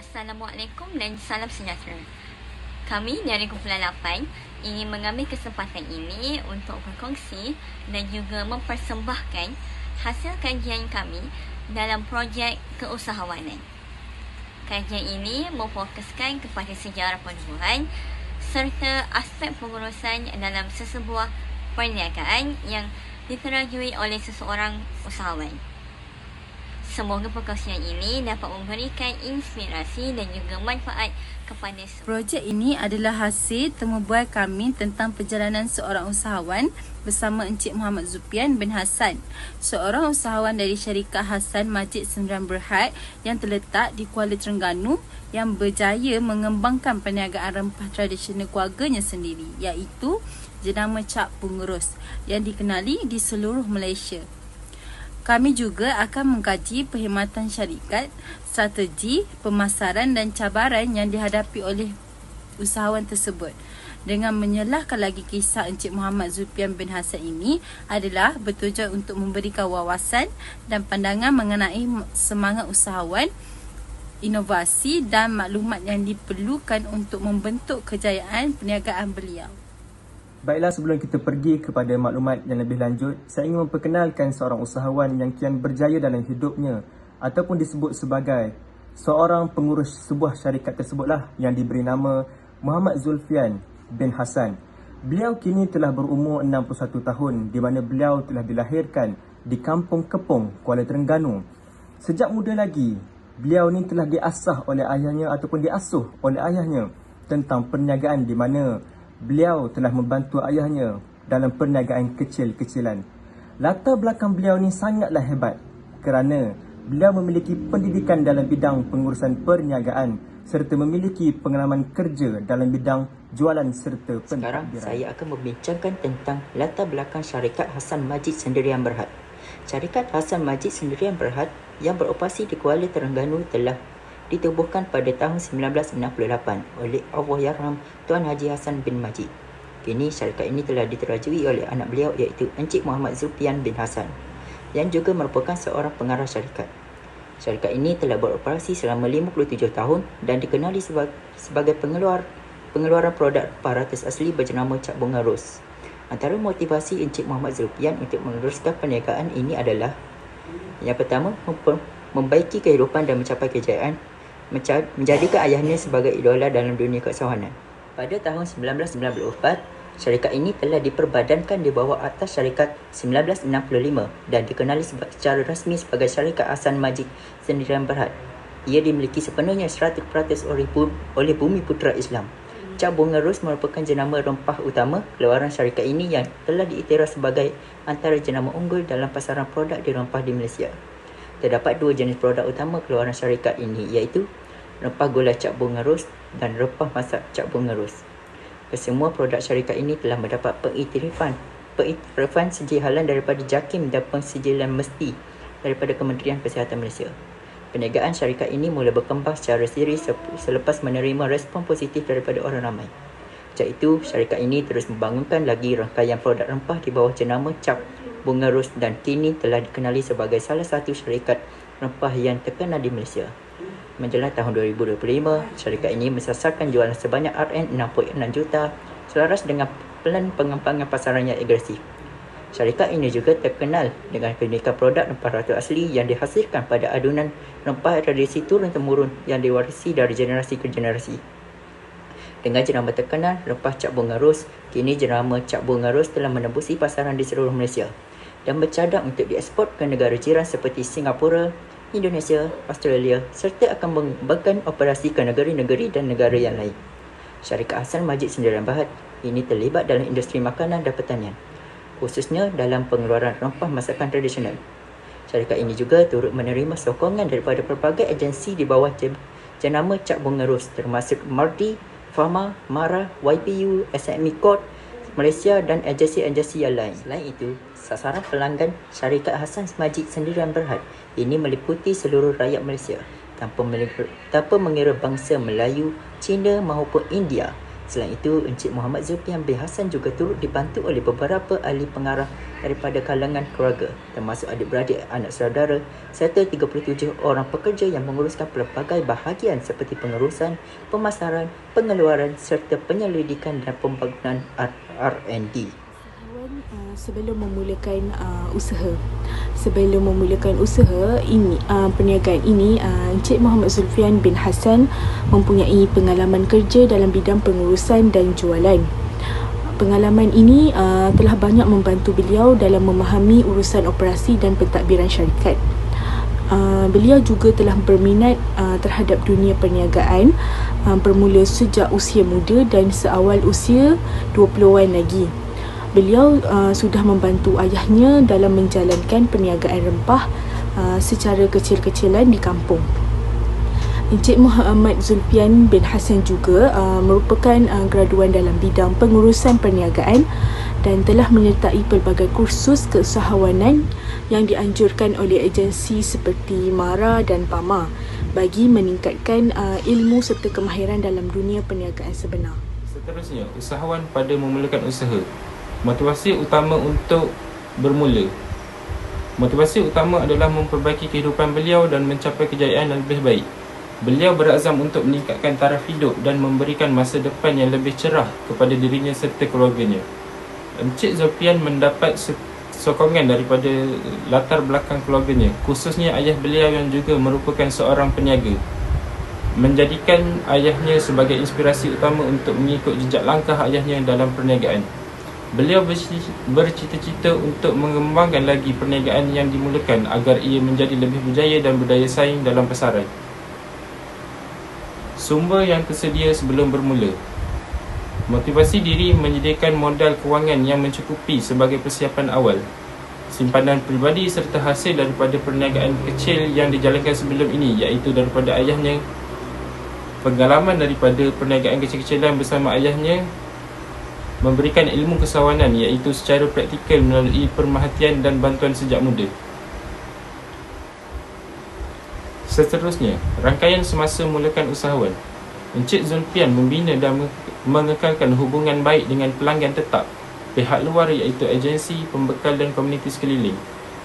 Assalamualaikum dan salam sejahtera. Kami dari kumpulan 8 ingin mengambil kesempatan ini untuk berkongsi dan juga mempersembahkan hasil kajian kami dalam projek keusahawanan. Kajian ini memfokuskan kepada sejarah penubuhan serta aspek pengurusan dalam sesebuah perniagaan yang diterajui oleh seseorang usahawan. Semoga perkongsian ini dapat memberikan inspirasi dan juga manfaat kepada semua. Projek ini adalah hasil temubual kami tentang perjalanan seorang usahawan bersama Encik Muhammad Zupian bin Hassan, seorang usahawan dari syarikat Hassan Majid Sembilan Berhad yang terletak di Kuala Terengganu yang berjaya mengembangkan perniagaan rempah tradisional keluarganya sendiri iaitu jenama Cap Pengurus yang dikenali di seluruh Malaysia. Kami juga akan mengkaji perkhidmatan syarikat, strategi, pemasaran dan cabaran yang dihadapi oleh usahawan tersebut. Dengan menyelahkan lagi kisah Encik Muhammad Zulfian bin Hassan ini adalah bertujuan untuk memberikan wawasan dan pandangan mengenai semangat usahawan, inovasi dan maklumat yang diperlukan untuk membentuk kejayaan perniagaan beliau. Baiklah sebelum kita pergi kepada maklumat yang lebih lanjut, saya ingin memperkenalkan seorang usahawan yang kian berjaya dalam hidupnya ataupun disebut sebagai seorang pengurus sebuah syarikat tersebutlah yang diberi nama Muhammad Zulfian bin Hassan. Beliau kini telah berumur 61 tahun di mana beliau telah dilahirkan di Kampung Kepong, Kuala Terengganu. Sejak muda lagi, beliau ni telah diasah oleh ayahnya ataupun diasuh oleh ayahnya tentang perniagaan di mana beliau telah membantu ayahnya dalam perniagaan kecil-kecilan. Latar belakang beliau ni sangatlah hebat kerana beliau memiliki pendidikan dalam bidang pengurusan perniagaan serta memiliki pengalaman kerja dalam bidang jualan serta Sekarang saya akan membincangkan tentang latar belakang syarikat Hasan Majid Sendirian Berhad. Syarikat Hasan Majid Sendirian Berhad yang beroperasi di Kuala Terengganu telah ditubuhkan pada tahun 1968 oleh Allahyarham Tuan Haji Hassan bin Majid. Kini syarikat ini telah diterajui oleh anak beliau iaitu Encik Muhammad Zulfian bin Hassan yang juga merupakan seorang pengarah syarikat. Syarikat ini telah beroperasi selama 57 tahun dan dikenali sebagai pengeluar pengeluaran produk paratus asli berjenama Cap Bunga Ros. Antara motivasi Encik Muhammad Zulfian untuk meneruskan perniagaan ini adalah yang pertama, membaiki kehidupan dan mencapai kejayaan menjadikan ayahnya sebagai idola dalam dunia keusahawanan. Pada tahun 1994, syarikat ini telah diperbadankan di bawah atas syarikat 1965 dan dikenali secara rasmi sebagai syarikat Hasan Majid Sendirian Berhad. Ia dimiliki sepenuhnya 100% oleh, Bumi Putra Islam. Cap Bunga Ros merupakan jenama rempah utama keluaran syarikat ini yang telah diiktiraf sebagai antara jenama unggul dalam pasaran produk di rempah di Malaysia. Terdapat dua jenis produk utama keluaran syarikat ini iaitu rempah gula cap bunga ros dan rempah masak cap bunga ros. Kesemua produk syarikat ini telah mendapat pengiktirafan pengiktirafan sejihalan daripada JAKIM dan pensijilan mesti daripada Kementerian Kesihatan Malaysia. Perniagaan syarikat ini mula berkembang secara siri selepas menerima respon positif daripada orang ramai. Sejak itu, syarikat ini terus membangunkan lagi rangkaian produk rempah di bawah jenama Cap Bunga Ros dan kini telah dikenali sebagai salah satu syarikat rempah yang terkenal di Malaysia menjelang tahun 2025, syarikat ini mensasarkan jualan sebanyak RM6.6 juta selaras dengan pelan pengembangan pasaran yang agresif. Syarikat ini juga terkenal dengan keunikan produk rempah ratu asli yang dihasilkan pada adunan rempah tradisi turun-temurun yang diwarisi dari generasi ke generasi. Dengan jenama terkenal rempah Cak Bunga Ros, kini jenama Cak Bunga Ros telah menembusi pasaran di seluruh Malaysia dan bercadang untuk diekspor ke negara jiran seperti Singapura, Indonesia, Australia serta akan mengembangkan operasi ke negeri-negeri dan negara yang lain. Syarikat Hasan Majid Sendirian Bahad ini terlibat dalam industri makanan dan pertanian, khususnya dalam pengeluaran rempah masakan tradisional. Syarikat ini juga turut menerima sokongan daripada pelbagai agensi di bawah jenama Cap Bunga Ros termasuk Mardi, Pharma, Mara, YPU, SME Court, Malaysia dan agensi-agensi yang lain. Selain itu, sasaran pelanggan syarikat Hasan Majid Sendirian Berhad ini meliputi seluruh rakyat Malaysia tanpa tanpa mengira bangsa Melayu, Cina maupun India Selain itu, Encik Muhammad Zulfian bin Hassan juga turut dibantu oleh beberapa ahli pengarah daripada kalangan keluarga, termasuk adik-beradik, anak saudara serta 37 orang pekerja yang menguruskan pelbagai bahagian seperti pengurusan, pemasaran, pengeluaran serta penyelidikan dan pembangunan R&D uh, sebelum memulakan uh, usaha. Sebelum memulakan usaha ini uh, perniagaan ini uh, Encik Muhammad Zulfian bin Hassan mempunyai pengalaman kerja dalam bidang pengurusan dan jualan. Pengalaman ini uh, telah banyak membantu beliau dalam memahami urusan operasi dan pentadbiran syarikat. Uh, beliau juga telah berminat uh, terhadap dunia perniagaan uh, bermula sejak usia muda dan seawal usia 20-an lagi. Beliau uh, sudah membantu ayahnya dalam menjalankan perniagaan rempah uh, secara kecil-kecilan di kampung. Encik Muhammad Zulfian bin Hassan juga uh, merupakan uh, graduan dalam bidang pengurusan perniagaan dan telah menyertai pelbagai kursus keusahawanan yang dianjurkan oleh agensi seperti MARA dan PAMA bagi meningkatkan uh, ilmu serta kemahiran dalam dunia perniagaan sebenar. Seterusnya, usahawan pada memulakan usaha Motivasi utama untuk bermula. Motivasi utama adalah memperbaiki kehidupan beliau dan mencapai kejayaan yang lebih baik. Beliau berazam untuk meningkatkan taraf hidup dan memberikan masa depan yang lebih cerah kepada dirinya serta keluarganya. Encik Zopian mendapat sokongan daripada latar belakang keluarganya Khususnya ayah beliau yang juga merupakan seorang peniaga. Menjadikan ayahnya sebagai inspirasi utama untuk mengikut jejak langkah ayahnya dalam perniagaan Beliau bercita-cita untuk mengembangkan lagi perniagaan yang dimulakan agar ia menjadi lebih berjaya dan berdaya saing dalam pasaran. Sumber yang tersedia sebelum bermula Motivasi diri menyediakan modal kewangan yang mencukupi sebagai persiapan awal Simpanan peribadi serta hasil daripada perniagaan kecil yang dijalankan sebelum ini iaitu daripada ayahnya Pengalaman daripada perniagaan kecil-kecilan bersama ayahnya memberikan ilmu kesawanan iaitu secara praktikal melalui perhatian dan bantuan sejak muda. Seterusnya, rangkaian semasa mulakan usahawan. Encik Zulfian membina dan mengekalkan hubungan baik dengan pelanggan tetap, pihak luar iaitu agensi, pembekal dan komuniti sekeliling.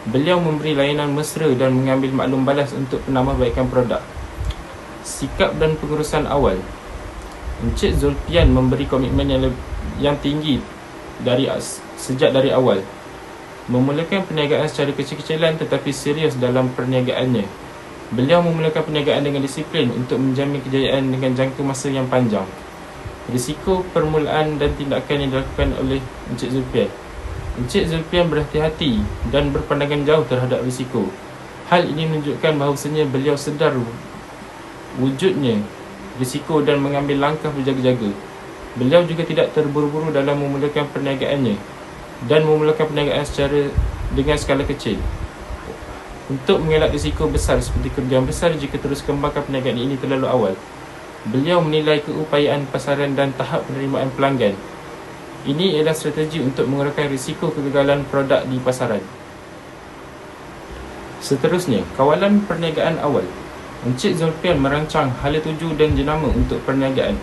Beliau memberi layanan mesra dan mengambil maklum balas untuk penambahbaikan produk. Sikap dan pengurusan awal Encik Zulfian memberi komitmen yang lebih yang tinggi dari sejak dari awal. Memulakan perniagaan secara kecil-kecilan tetapi serius dalam perniagaannya. Beliau memulakan perniagaan dengan disiplin untuk menjamin kejayaan dengan jangka masa yang panjang. Risiko permulaan dan tindakan yang dilakukan oleh Encik Zulfian. Encik Zulfian berhati-hati dan berpandangan jauh terhadap risiko. Hal ini menunjukkan bahawasanya beliau sedar wujudnya risiko dan mengambil langkah berjaga-jaga Beliau juga tidak terburu-buru dalam memulakan perniagaannya dan memulakan perniagaan secara dengan skala kecil. Untuk mengelak risiko besar seperti kerugian besar jika terus kembangkan perniagaan ini terlalu awal. Beliau menilai keupayaan pasaran dan tahap penerimaan pelanggan. Ini adalah strategi untuk mengurangkan risiko kegagalan produk di pasaran. Seterusnya, kawalan perniagaan awal. Encik Zulfian merancang hala tuju dan jenama untuk perniagaan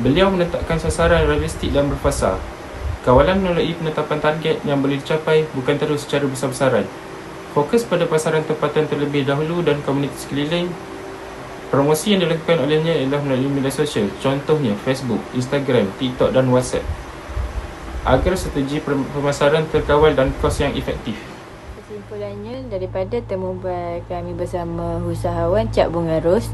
Beliau menetapkan sasaran realistik dan berfasa. Kawalan melalui penetapan target yang boleh dicapai bukan terus secara besar-besaran. Fokus pada pasaran tempatan terlebih dahulu dan komuniti sekeliling. Promosi yang dilakukan olehnya ialah melalui media sosial, contohnya Facebook, Instagram, TikTok dan WhatsApp. Agar strategi pemasaran terkawal dan kos yang efektif. Kesimpulannya daripada temu kami bersama usahawan Cak Bunga Ros,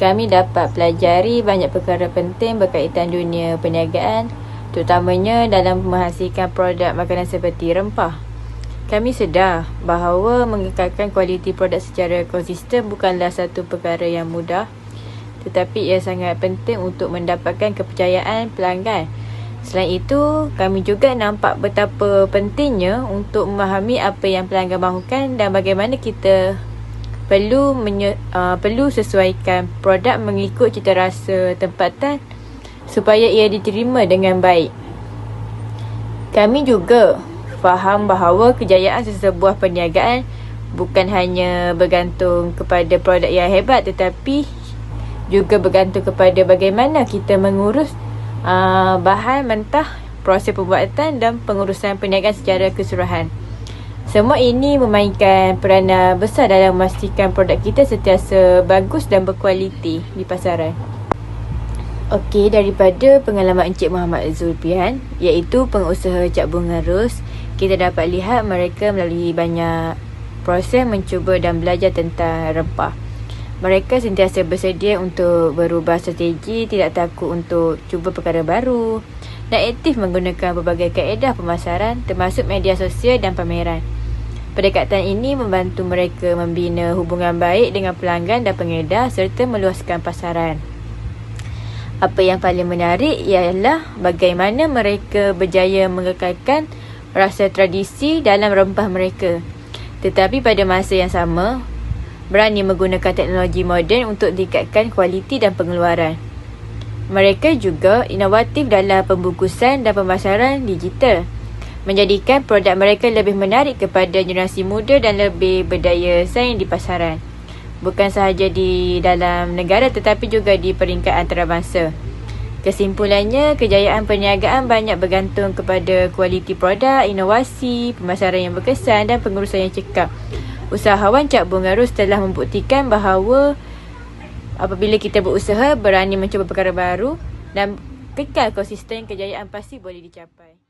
kami dapat pelajari banyak perkara penting berkaitan dunia perniagaan terutamanya dalam menghasilkan produk makanan seperti rempah. Kami sedar bahawa mengekalkan kualiti produk secara konsisten bukanlah satu perkara yang mudah tetapi ia sangat penting untuk mendapatkan kepercayaan pelanggan. Selain itu, kami juga nampak betapa pentingnya untuk memahami apa yang pelanggan mahukan dan bagaimana kita perlu menye, uh, perlu sesuaikan produk mengikut cita rasa tempatan supaya ia diterima dengan baik. Kami juga faham bahawa kejayaan sesebuah perniagaan bukan hanya bergantung kepada produk yang hebat tetapi juga bergantung kepada bagaimana kita mengurus uh, bahan mentah, proses pembuatan dan pengurusan perniagaan secara keseluruhan. Semua ini memainkan peranan besar dalam memastikan produk kita sentiasa bagus dan berkualiti di pasaran. Okey, daripada pengalaman Encik Muhammad Zulfian iaitu pengusaha Cak Bunga Ros, kita dapat lihat mereka melalui banyak proses mencuba dan belajar tentang rempah. Mereka sentiasa bersedia untuk berubah strategi, tidak takut untuk cuba perkara baru dan aktif menggunakan berbagai kaedah pemasaran termasuk media sosial dan pameran. Pendekatan ini membantu mereka membina hubungan baik dengan pelanggan dan pengedar serta meluaskan pasaran. Apa yang paling menarik ialah bagaimana mereka berjaya mengekalkan rasa tradisi dalam rempah mereka. Tetapi pada masa yang sama, berani menggunakan teknologi moden untuk tingkatkan kualiti dan pengeluaran. Mereka juga inovatif dalam pembungkusan dan pemasaran digital menjadikan produk mereka lebih menarik kepada generasi muda dan lebih berdaya saing di pasaran. Bukan sahaja di dalam negara tetapi juga di peringkat antarabangsa. Kesimpulannya, kejayaan perniagaan banyak bergantung kepada kualiti produk, inovasi, pemasaran yang berkesan dan pengurusan yang cekap. Usahawan Cak Bunga Ros telah membuktikan bahawa apabila kita berusaha, berani mencuba perkara baru dan kekal konsisten kejayaan pasti boleh dicapai.